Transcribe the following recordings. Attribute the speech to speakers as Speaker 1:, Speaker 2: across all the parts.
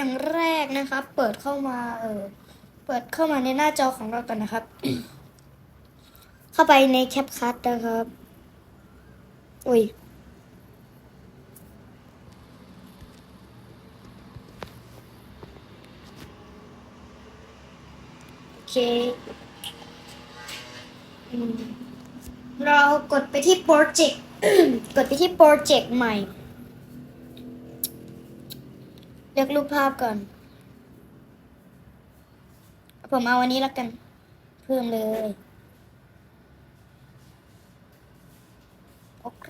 Speaker 1: อย่างแรกนะครับ เปิดเข้ามา เออ เปิดเข้ามาในหน้าจอของเรากันนะครับ เข้าไปในแคปคัทนะครับ อุ้ยโอเคเรากดไปที่โปรเจกต์กดไปที่โปรเจกต์ใหม่ เลือกรูปภาพก่อน ผมเอาวันนี้แล้วกัน เพิ่มเลย โอเค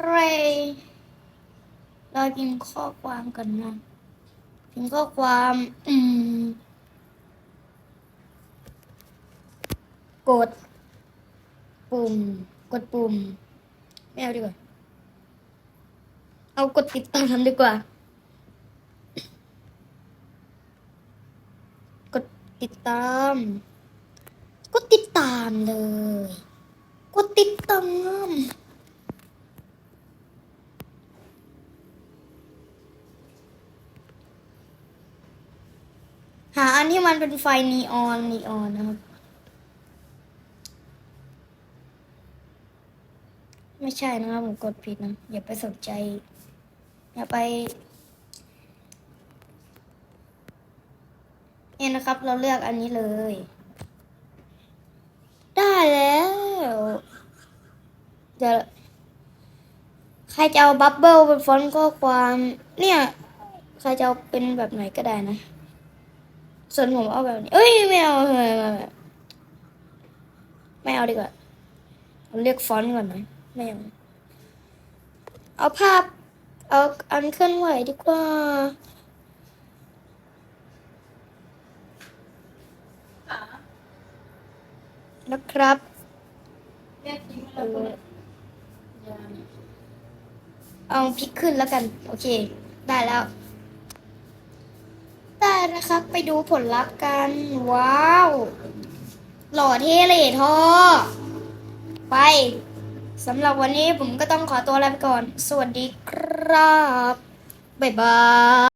Speaker 1: เราพิมพ์ข้อความกันนะพิมพ์ข้อความอืมกด ปุ่ม กดปุ่ม ไม่เอาดีกว่า เอากดติดตามดีกว่า กด ติดตาม กดติดตามเลย กดติดตาม หาอันที่มันเป็นไฟนีออนนีออนนะครับ ไม่ใช่นะครับผมกดผิดนะ อย่าไปสนใจ อย่าไป เนี่ยนะครับ เราเลือกอันนี้เลย ได้แล้ว เดี๋ยวใครจะเอาบับเบิลเป็นฟอนต์ข้อความ เนี่ย ใครจะเอาเป็นแบบไหนก็ได้นะ ส่วนผมเอาแบบนี้ เอ้ยไม่เอาไม่เอาไม่เอาดีกว่าเราเลือกฟอนต์ก่อนนะไม่เอาเอาภาพ เอาอันเคลื่อนไหวดีกว่า นะครับ
Speaker 2: เรียกทิ้ง
Speaker 1: เอ
Speaker 2: แล้วก็
Speaker 1: อเอาพลิกขึ้นแล้วกัน โอเค ได้แล้ว ได้นะครับ ไปดูผลลัพธ์กัน ว้าว หล่อเท่เลยท่อ ไปสำหรับวันนี้ผมก็ต้องขอตัวลาไปก่อน สวัสดีครับ บ๊ายบาย